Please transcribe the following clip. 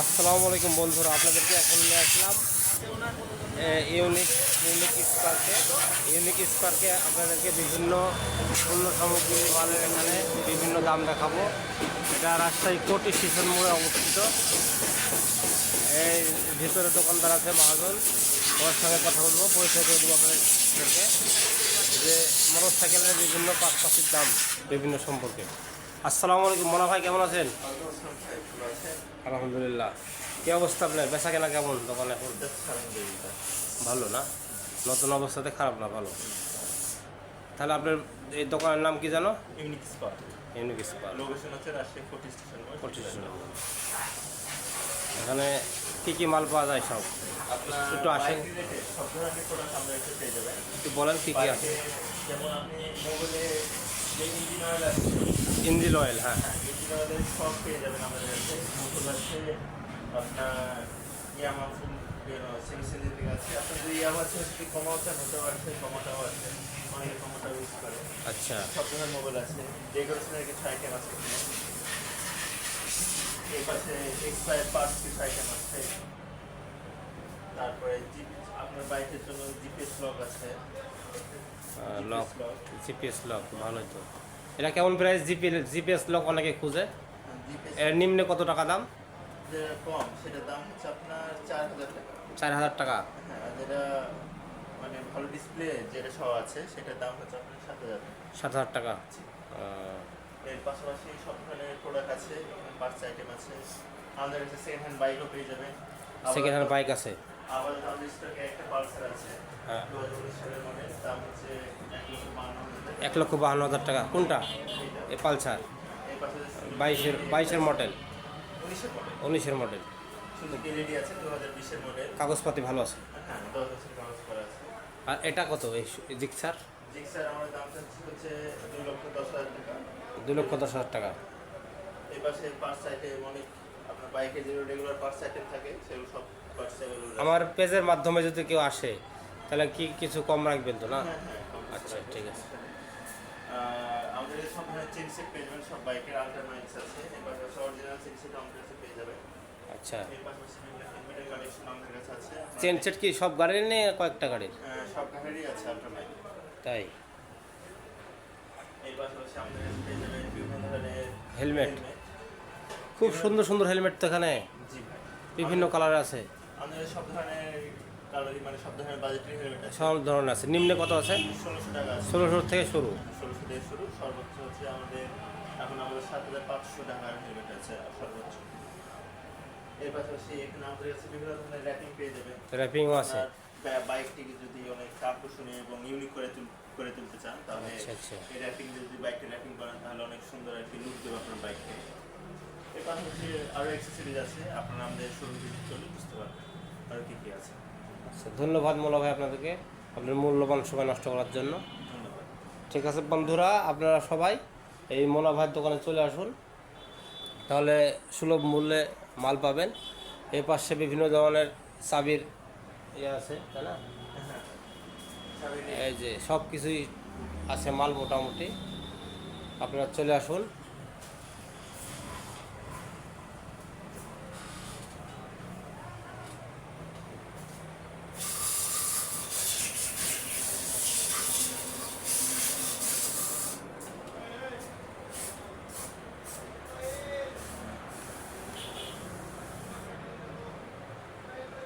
আসসালামু আলাইকুম বন্ধুরা, আপনাদেরকে এখন নিয়ে আসলাম ইউনিক ইউনিক স্পার্কে। ইউনিক স্পার্কে আপনাদেরকে বিভিন্ন পণ্য সামগ্রী, মালের এখানে বিভিন্ন দাম দেখাবো। এটা রাজশাহী কোটি স্টেশন মোড়ে অবস্থিত। এই ভিতরে দোকানদার আছে মহাজন। ওর সঙ্গে কথা বলব, পরিচয় করে দেবো আপনাদেরকে। যে মোটর সাইকেলের বিভিন্ন পাশপাশির দাম, বিভিন্ন সম্পর্কে। আসসালামু আলাইকুম, মনা ভাই কেমন আছেন? আলহামদুলিল্লাহ। কি অবস্থা আপনার? বেচা কেনা কেমন দোকান এখন? ভালো না? নতুন অবস্থাতে খারাপ না? ভালো? তাহলে আপনার এই দোকানের নাম কি জানো? Unique spot. Unique spark location হচ্ছে রাজশাহী ফোর্টি স্টেশন এখানে কি কি মাল পাওয়া যায় সব? একটু আসেন। একটু বলেন কি কি আছে? যেমন আপনি মোবাইলে ইঞ্জিন অয়েল আছে ইঞ্জিন অয়েল হ্যাঁ। হ্যাঁ ইঞ্জিন অয়েলের সব পেয়ে যাবেন আমাদের কাছে। মোটর আছে আপনার ইয়ামা ফুল সেমি আছে। আপনার যদি ইয়ামা সেটি কমাও চান ওটাও আছে কমাটাও আছে। অনেকে কমাটাও ইউজ করে। আচ্ছা। সব ধরনের মোবাইল আছে। ডেকোরেশনের কিছু আইটেম আছে এই পাশে এক্সপায়ার পার্টস কিছু আইটেম আছে। তারপরে জি আপনার বাইকের জন্য জিপিএস লক আছে। লক জিপিএস লক ভালোই তো এটা কেমন প্রাইস জিপিএস জিপিএস লক অনেকে খুঁজে। এর নিম্নে কত টাকা দাম? কম সেটার দাম হচ্ছে আপনার চার হাজার টাকা। চার হাজার টাকা। হ্যাঁ যেটা মানে ভালো ডিসপ্লে যেটা সহ আছে সেটার দাম হচ্ছে আপনার সাত হাজার সাত হাজার টাকা। এর পাশাপাশি সব ধরনের প্রোডাক্ট আছে পার্টস আইটেম আছে। আমাদের কাছে সেকেন্ড হ্যান্ড বাইকও পেয়ে যাবেন। সেকেন্ড হ্যান্ড বাইক আছে। আবার আমাদের স্টকে একটা পালসার আছে হ্যাঁ। দু হাজার উনিশ সালের মডেল দাম হচ্ছে এক লক্ষ বাহান্ন হাজার টাকা। কোনটা? এ পালসার। বাইশের বাইশের মডেল উনিশের মডেল কাগজপাতি ভালো আছে। হ্যাঁ আছে। আর এটা কত? এই জিক্সার? দু লক্ষ দশ হাজার টাকা। অনেক বাইকে যে রেগুলার পার্টস আইটেম থাকে সেগুলো সব পার্টস অ্যাভেলেবল আমার পেজের মাধ্যমে যদি কেউ আসে তাহলে কি কিছু কম রাখবেন তো না? হ্যাঁ হ্যাঁ আচ্ছা, ঠিক আছে। আমাদের সব চেন সেট পেয়ে যাবেন সব বাইকের আল্টারনাইটস আছে। এবার অরিজিনাল চেন সেট আমাদের কাছে পেয়ে যাবেন। আচ্ছা। চেন সেট কি সব গাড়ির নেই কয়েকটা গাড়ির? সব গাড়িরই আছে আল্টারনাইট তাই? এর পাশাপাশি আমাদের পেয়ে যাবেন বিভিন্ন ধরনের হেলমেট খুব সুন্দর সুন্দর হেলমেট তো এখানে। বিভিন্ন কালার আছে। আমাদের সব ধরনের মানে সব ধরনের বাজেটের হেলমেট আছে। সব ধরনের আছে। নিম্নে কত আছে? ষোলোশো টাকা ষোলোশো থেকে শুরু। ষোলোশো থেকে শুরু। সর্বোচ্চ হচ্ছে আমাদের এখন আমাদের সাত হাজার পাঁচশো টাকার হেলমেট আছে সর্বোচ্চ। এর পাশাপাশি এখানে আমাদের কাছে বিভিন্ন ধরনের র্যাপিং পেয়ে যাবেন। র্যাপিংও আছে। বাইকটিকে যদি অনেক আকর্ষণীয় এবং ইউনিক করে করে তুলতে চান তাহলে আচ্ছা, আচ্ছা। এই র্যাপিং যদি বাইকটি র্যাপিং করেন তাহলে অনেক সুন্দর একটি লুক দেবে আপনার বাইককে এর পাশাপাশি আরও অ্যাক্সেসরিজ আছে আপনারা আমাদের শোরুম ভিজিট করলে বুঝতে পারবেন। আরও কী কী আছে? আচ্ছা ধন্যবাদ মোলা ভাই আপনাদেরকে আপনার মূল্যবান সময় নষ্ট করার জন্য। ধন্যবাদ। ঠিক আছে বন্ধুরা আপনারা সবাই এই মোলা ভাইয়ের দোকানে চলে আসুন। তাহলে সুলভ মূল্যে মাল পাবেন। এই পাশে বিভিন্ন ধরনের চাবির ইয়ে আছে তাই না? এই যে সব কিছুই আছে মাল মোটামুটি। আপনারা চলে আসুন।